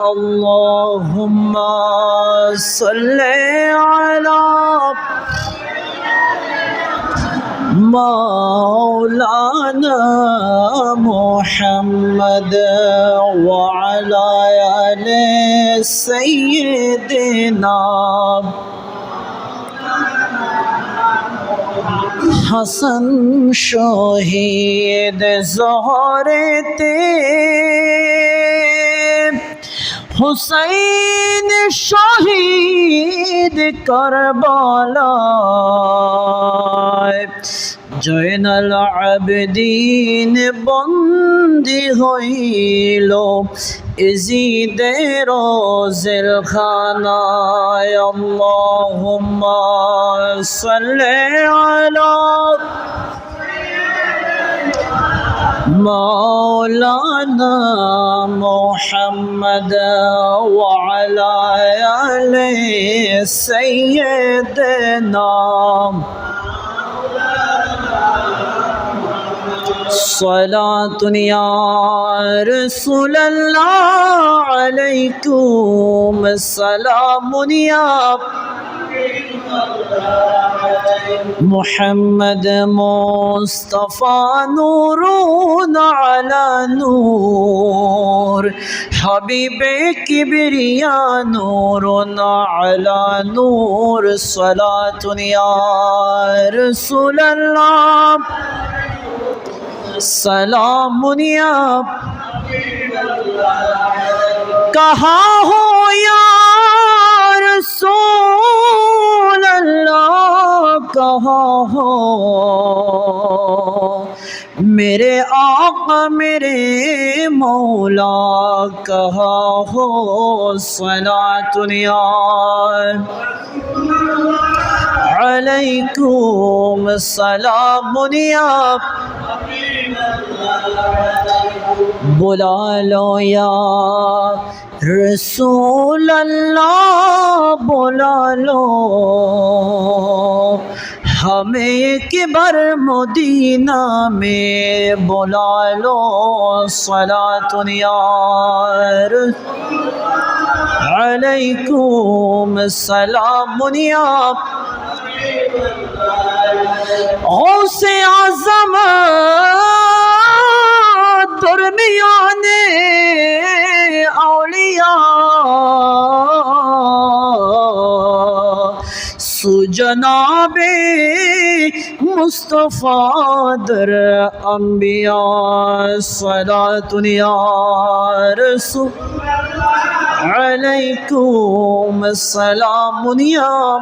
اللهم صل على مولانا محمد وعلى آل سيدنا حسن شهيد زهرتي হুসাইন শহীদ করবলায় জয়নাল আবদিন বন্দি হইল ইজিদের জেলখানায় আল্লাহুম্মা সাল্লি আলা مولانا محمد وعلى آل سيدنا صلاة يا رسول الله عليكم. السلام يا محمد مصطفى نور على نور. حبيب كبريا نور على نور. صلاة يا رسول الله. سلام يا کہاں ہو ہو میرے آقا، میرے مولا، کہا ہو صلاة دنیا علیکم السلام یا بلا لو یا رسول اللہ بلا لو हमें एक बार मदीना में बुला लो सलातुनियार अलैकुम सलाम मुनिया ओ से आजम جناب مصطفیٰ در انبیاء صلاة یا رسول علیکم السلام یا